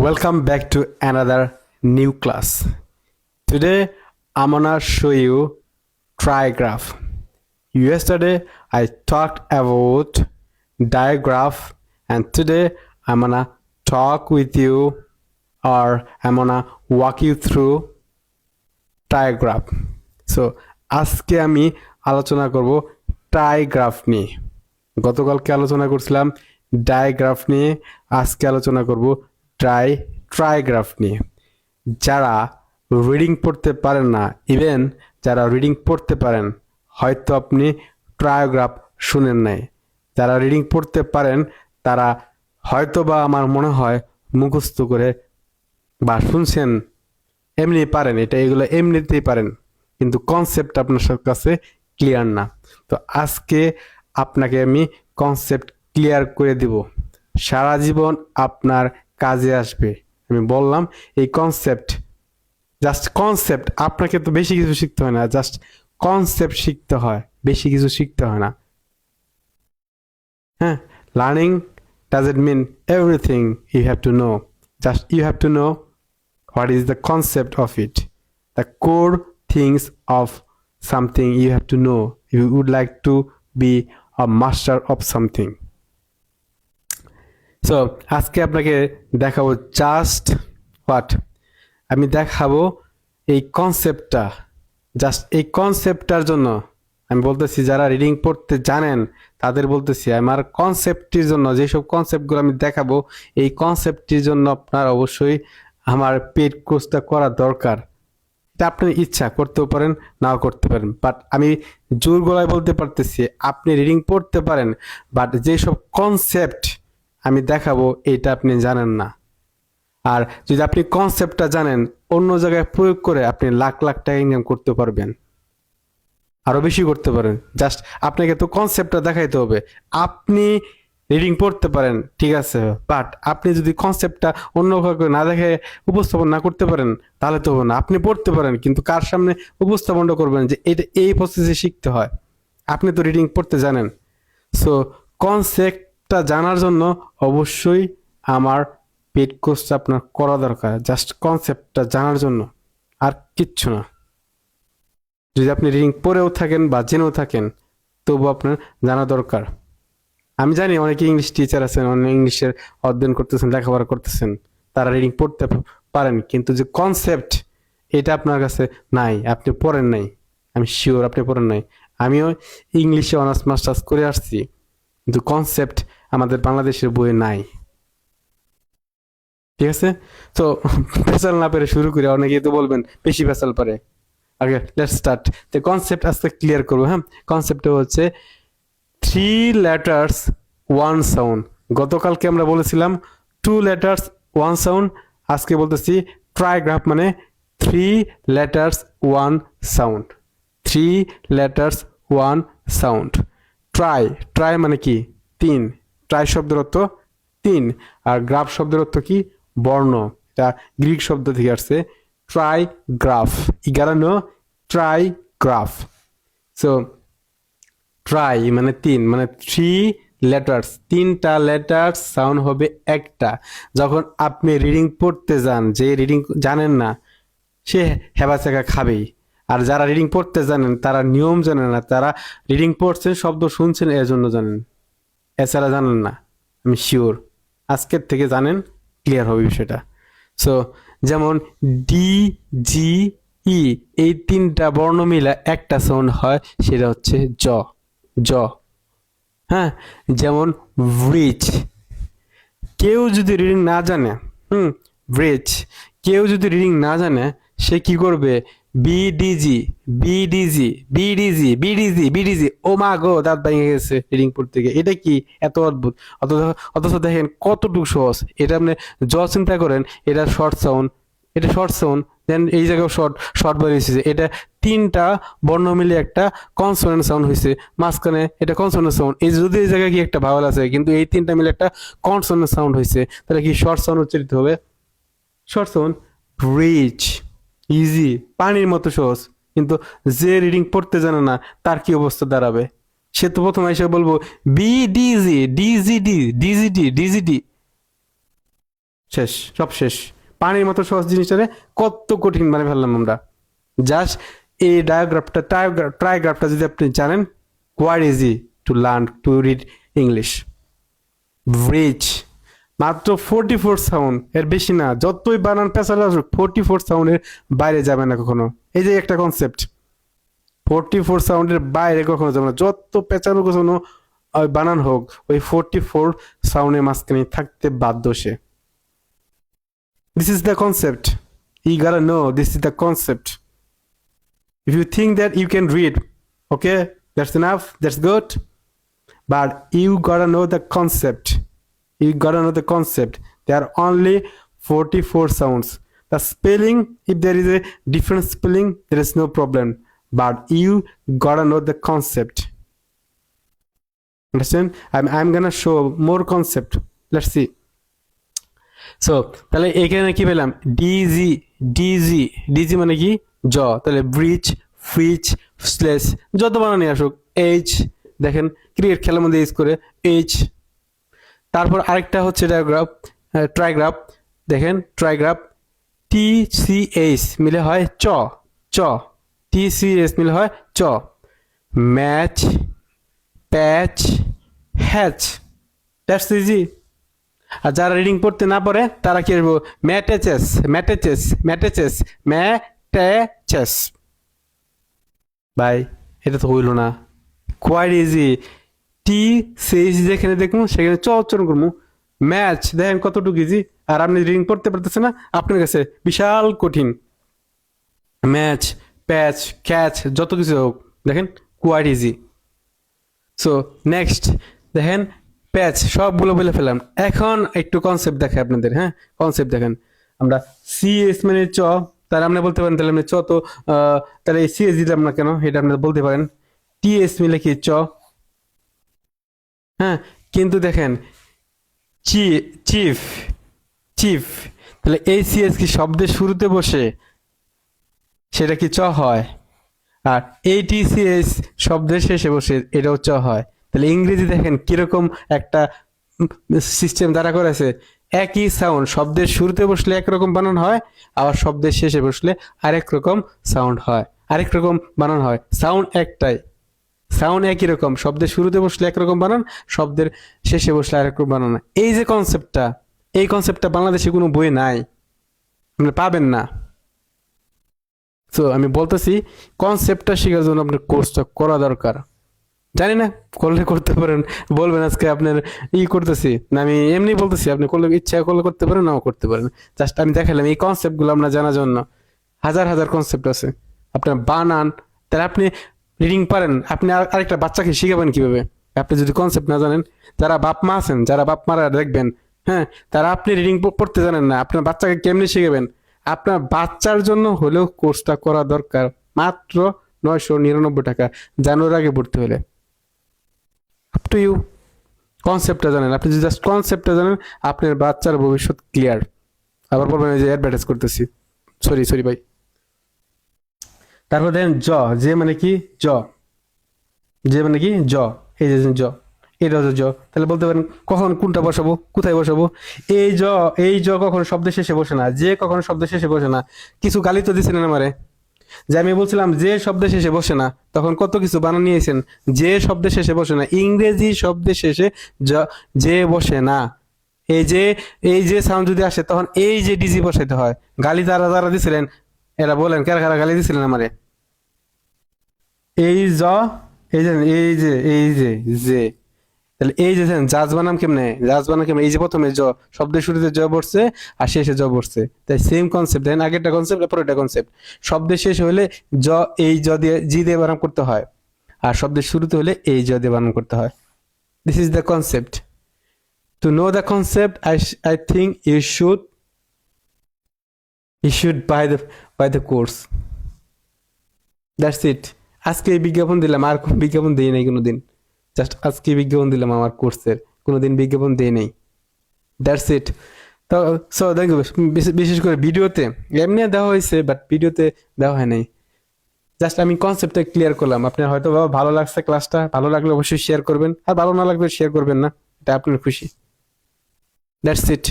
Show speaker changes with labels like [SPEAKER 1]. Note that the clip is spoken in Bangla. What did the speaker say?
[SPEAKER 1] Welcome back to another new class. Today I'm gonna show you trigraph. Yesterday I talked about digraph and today I'm gonna talk with you or I'm gonna walk you through trigraph. So আজকে আমি আলোচনা করব ট্রাইগ্রাফ নিয়ে গতকালকে আলোচনা করছিলাম ডায়াগ্রাফ নিয়ে আজকে আলোচনা করব ট্রাই ট্রাইগ্রাফ নিয়ে যারা রিডিং পড়তে পারেন না ইভেন যারা রিডিং পড়তে পারেন, হয়তো আপনি ট্রায়োগ্রাফ শুনেন নাই। যারা রিডিং পড়তে পারেন, তারা হয়তো বা আমার মনে হয় মুখস্থ করে বা শুনছেন, এমনি পারেন, এটা এগুলো এমনিতেই পারেন, কিন্তু কনসেপ্ট আপনার কাছে ক্লিয়ার না। তো আজকে আপনাকে আমি কনসেপ্ট ক্লিয়ার করে দিব। সারা জীবন আপনার কাজে আসবে। আমি বললাম, এই কনসেপ্ট জাস্ট কনসেপ্ট আপনাকে তো বেশি কিছু শিখতে হয় না জাস্ট কনসেপ্ট শিখতে হয়, বেশি কিছু শিখতে হয় না। হ্যাঁ learning does it mean everything you have to know just you have to know what is the concept of it, the core things of something you have to if you would like to be a master of something. So আজকে আপনাকে দেখাবো জাস্ট হোয়াট আমি দেখাবো এই কনসেপ্টটা জাস্ট এই কনসেপ্টটার জন্য। আমি বলতেছি, যারা রিডিং পড়তে জানেন, তাদের বলতেছি, আমার কনসেপ্টটির জন্য, যেসব কনসেপ্টগুলো আমি দেখাবো, এই কনসেপ্টটির জন্য আপনার অবশ্যই আমার পেড কোর্সটা করা দরকার। এটা আপনার ইচ্ছা, করতেও পারেন, নাও করতে পারেন। বাট আমি জোর গলায় বলতে পারতেছি, আপনি রিডিং পড়তে পারেন বাট যেসব কনসেপ্ট আমি দেখাবো, এটা আপনি জানেন না। আর যদি আপনি কনসেপ্টটা জানেন, অন্য জায়গায় প্রয়োগ করে আপনি লাখ লাখ টাকা ইনকাম করতে পারবেন। আরও বেশি করতে পারেন। জাস্ট আপনাকে তো কনসেপ্টটা দেখাইতে হবে। আপনি রিডিং পড়তে পারেন, ঠিক আছে? বাট আপনি যদি কনসেপ্টটা অন্য কাউকে না দেখে উপস্থাপন না করতে পারেন, তাহলে তো হবে না। আপনি পড়তে পারেন, কিন্তু কার সামনে উপস্থাপনটা করবেন যে এটা, এই প্রসেসে শিখতে হয়? আপনি তো রিডিং পড়তে জানেন। সো কনসেপ্টটা জানার জন্য অবশ্যই আমার পেড কোর্সটা আপনার করা দরকার। জাস্ট কনসেপ্টটা জানার জন্য। আর কিচ্ছু না। যদি আপনি রিডিং পড়েও থাকেন বা জেনেও থাকেন, তবু আপনার জানা দরকার। আমি জানি অনেকে ইংলিশ টিচার আছেন অনেক ইংলিশের অধ্যয়ন করতেছেন, লেখাপড়া করতেছেন। তারা রিডিং পড়তে পারেন, কিন্তু যে কনসেপ্ট এটা আপনার কাছে নাই। আপনি পড়েন নাই। আমি শিওর আপনি পড়েন নাই। আমিও ইংলিশে অনার্স মাস্টার্স করে আসছি। কিন্তু কনসেপ্ট আমাদের বাংলাদেশের বইয়ে নাই। ঠিক আছে? তো পেশাল না পেরে শুরু করে অনেকে তো বলবেন, বেশি পেশাল পারে। আগে লেটস স্টার্ট তো কনসেপ্ট আজকে ক্লিয়ার করব হ্যাঁ? কনসেপ্টটা হচ্ছে থ্রি লেটার্স ওয়ান সাউন্ড গতকালকে আমরা বলেছিলাম টু লেটার্স ওয়ান সাউন্ড আজকে বলতেছি ট্রাইগ্রাফ মানে three letters one sound three letters one sound tri tri মানে কি? তিন। ট্রাই শব্দের অর্থ তিন, আর গ্রাফ শব্দের অর্থ কি? বর্ণ। এটা গ্রিক শব্দ থেকে আসছে। ট্রাই গ্রাফ ইগারানো ট্রাই গ্রাফ সো ট্রাই মানে তিন মানে থ্রি লেটার্স তিনটা লেটার্স সাউন্ড হবে একটা। যখন আপনি রিডিং পড়তে যান, যে রিডিং জানেন না, সে হেবাচেকা খাবেই। আর যারা রিডিং পড়তে জানেন, তারা নিয়ম জানেন না, তারা রিডিং পড়ছেন, শব্দ শুনছেন এর জন্য জানেন। এছাড়া জানেন না, আমি শিওর আজকের থেকে জানেন ক্লিয়ার হবে বিষয়টা। সো যেমন ডি জি ই এই তিনটা বর্ণ মিলে একটা সাউন্ড হয়, সেটা হচ্ছে জ জ। হ্যাঁ যেমন ব্রিজ কেউ যদি রিডিং না জানে, হুম ব্রিজ কেউ যদি রিডিং না জানে, সে কি করবে? বিডিজি বিডিজি বিডিজি বিডিজি বিডিজি ও মা গো দাঁত ভেঙে গেছে রিডিং পড়তে গিয়ে এটা কি? এত অদ্ভুত। অথচ অথচ দেখেন কতটুকু সহজ। এটা আপনি জ চিন্তা করেন, এটা শর্ট সাউন্ড এটা শর্ট সাউন্ড দেন এই জায়গায় শর্ট শর্ট বেরিয়েছে এটা তিনটা বর্ণ মিলে একটা কনসোনেন্ট সাউন্ড হয়েছে। মাঝখানে এটা কনসোনেন্ট সাউন্ড এই যদি এই জায়গায় কি একটা ভাওয়াল আছে, কিন্তু এই তিনটা মিলে একটা কনসোনেন্ট সাউন্ড হয়েছে, তাহলে কি শর্ট সাউন্ড উচ্চারিত হবে? শর্ট সাউন্ড ব্রিজ ইজি পানির মতো সহজ। কিন্তু যে রিডিং পড়তে জানে না, তার কি অবস্থা দাঁড়াবে? সে তো প্রথমে এসে বলব বি ডিজি ডিজিডি ডিজিডি ডিজিডি শেষ, সব শেষ। পানির মতো সহজ জিনিসটারে কত কঠিন মানে ফেললাম আমরা। জাস্ট এই ডায়োগ্রাফটা ট্রাইগ্রাফটা যদি আপনি জানেন কোয়ার easy to learn to read English bridge মাত্র ফোরটি ফোর সাউন্ড এর বেশি না। যতই বানান পেঁচালে আসুক ফোরটি ফোর সাউন্ডের বাইরে যাবে না কখনো। এই যে একটা কনসেপ্ট ফোরটি ফোর সাউন্ডের বাইরে কখনো যাবে না। যত পেঁচানো কোনো ওই বানান হোক, ওই ফোরটি ফোর সাউন্ডের মাঝখানে থাকতে বাধ্য সে। This is the concept you gotta know this is the concept if you think that you can read, okay, that's enough, that's good. But you gotta know the concept. You gotta know the concept there are only 44 sounds the spelling if there is a different spelling there is no problem but you gotta know the concept understand i'm, I'm gonna show more concept let's see so তাহলে এখানে কি পেলাম ডিজি ডিজি ডিজি মানে কি জ তাহলে ব্রিজ ফ্রিজ স্লেস যত বানানি আসুক এইচ দেখেন ক্রিকেট খেলার মধ্যে ইউজ করে এইচ তারপর আরেকটা হচ্ছে ডায়াগ্রাফ ট্রাইগ্রাফ দেখেন ট্রাইগ্রাফ টি সি এইচ মিলে হয় চ চ টি সি এস মিলে হয় চ। Match patch hatch that's easy আর যারা রিডিং পড়তে না পারে, তারা কি করব? ম্যাটেচেস ম্যাটেচেস ম্যাটেচেস ম্যাটেচেস ভাই, এটা তো হইল না। কোয়াইট ইজি টি সেইচ যেখানে দেখব সেখানে চ উচ্চারণ করব। ম্যাচ, দেখেন কতটুকু ইজি আর আপনি রিডিং পড়তে পারতেছেন না, আপনার কাছে বিশাল কঠিন। ম্যাচ, প্যাচ, ক্যাচ, যত কিছু হোক, দেখেন কোয়াইট ইজি সো নেক্সট দেখেন, প্যাচ, সবগুলো বলে ফেলাম এখন একটু কনসেপ্ট দেখে আপনাদের হ্যাঁ? কনসেপ্ট দেখেন। আমরা সি এস মানে চ, তাহলে আপনি বলতে পারেন, তাহলে চ তো তাহলে সি এস দিলাম না কেন? এটা আপনি বলতে পারেন। টি এস মিলে কি চ? হ্যাঁ কিন্তু দেখেন, চি, চিফ চিফ, তাহলে এই সি এস কি শব্দের শুরুতে বসে? সেটা কি চ হয়? আর এইটিসিএস শব্দের শেষে বসে, এটাও চ হয়। তাহলে ইংরেজি দেখেন কীরকম একটা সিস্টেম দ্বারা করেছে। একই সাউন্ড শব্দের শুরুতে বসলে একরকম বানান হয়, আবার শব্দের শেষে বসলে আরেক রকম সাউন্ড হয়, আরেক রকম বানান হয়। সাউন্ড একটাই। সাউন্ড একই রকম। শব্দের শুরুতে বসলে একরকম বানান, শব্দের শেষে বসলে আরেক রকম বানান। এই যে কনসেপ্টটা এই কনসেপ্টটা বাংলাদেশে কোনো বই নাই। আপনি পাবেন না। তো আমি বলতেছি কনসেপ্টটা শেখার জন্য আপনার কোর্সটা করা দরকার। জানি না, করলে করতে পারেন, বলবেন আজকে আপনার ই করতেছি। না, আমি এমনি বলতেছি, আপনি করলে ইচ্ছা করলে করতে পারেন, নাও করতে পারেন। জাস্ট আমি দেখালাম এই কনসেপ্টগুলো আপনার জানার জন্য। হাজার হাজার কনসেপ্ট আছে। আপনার বানান, তাহলে আপনি রিডিং পারেন। আপনি আর- আরেকটা বাচ্চাকে শিখাবেন কীভাবে। আপনি যদি কনসেপ্ট না জানেন, যারা বাপ মা আছেন, যারা বাপ মারা দেখবেন হ্যাঁ তারা আপনি রিডিং পড়তে জানেন না। আপনার বাচ্চাকে কেমনি শিখাবেন? আপনার বাচ্চার জন্য হলেও কোর্সটা করা দরকার মাত্র নয়শো নিরানব্বই টাকা জানুয়ারি আগে ভর্তি হলে। আপ টু ইউ কনসেপ্টটা জানেন। আপনি যদি জাস্ট কনসেপ্টটা জানেন, আপনার বাচ্চার ভবিষ্যৎ ক্লিয়ার আবার বলবেন যে অ্যাডভার্টাইজ করতেছি। সরি সরি ভাই তারপর দেখেন জ, যে মানে কি? জ। যে মানে কি? জ। এই যে জ। এটা হচ্ছে জ তাহলে বলতে পারেন, কখন কোনটা বসাবো? কোথায় বসাবো? এই জ এই জ কখন শব্দের শেষে বসে না। যে কখন শব্দের শেষে বসে না। কিছু গালি তো দিছিলেন আমারে। যে আমি বলছিলাম, যে শব্দের শেষে বসে না, তখন কত কিছু বানান নিয়েছেন। যে শব্দের শেষে বসে না। ইংরেজি শব্দের শেষে যে বসে না। এই যে এই যে সাউন্ড যদি আসে, তখন এই যে ডিজি বসাইতে হয়। গালি যারা যারা দিছিলেন এরা বলেন, কারা কারা গালি দিছিলেন আমারে? এই জ, এই যে এই যে এই যে যে। তাহলে এই যে জাজ বানাম কেমনে? জাজ বানাম কেমনে? এই যে প্রথমে জ, শব্দের শুরুতে জ বসছে, আর শেষে জ বসছে। তাই সেম কনসেপ্ট দেখেন আগেরটা কনসেপ্ট পরেরটা কনসেপ্ট শব্দের শেষে হলে জ, এই জ দিয়ে, জি দিয়ে বানাম করতে হয়। আর শব্দের শুরুতে হলে এই জ দিয়ে বানান করতে হয়। This is the concept to know the concept I I think you should you should buy the buy the course that's it আজকে বিজ্ঞাপন দিলাম, আর কোনো বিজ্ঞাপন দিই নাই কোনো দিন জাস্ট আজকে বিজ্ঞাপন দিলাম আমার কোর্সের কোনোদিন বিজ্ঞাপন দিই নেই। দ্যাটস ইট তো সো দেখো, বিশেষ করে ভিডিওতে, এমনি দেওয়া হয়েছে বাট ভিডিওতে দেওয়া হয় নাই। জাস্ট আমি কনসেপ্টটা ক্লিয়ার করলাম। আপনার হয়তো বাবা ভালো লাগছে ক্লাসটা ভালো লাগলে অবশ্যই শেয়ার করবেন। আর ভালো না লাগলে শেয়ার করবেন না। এটা আপনার খুশি। That's it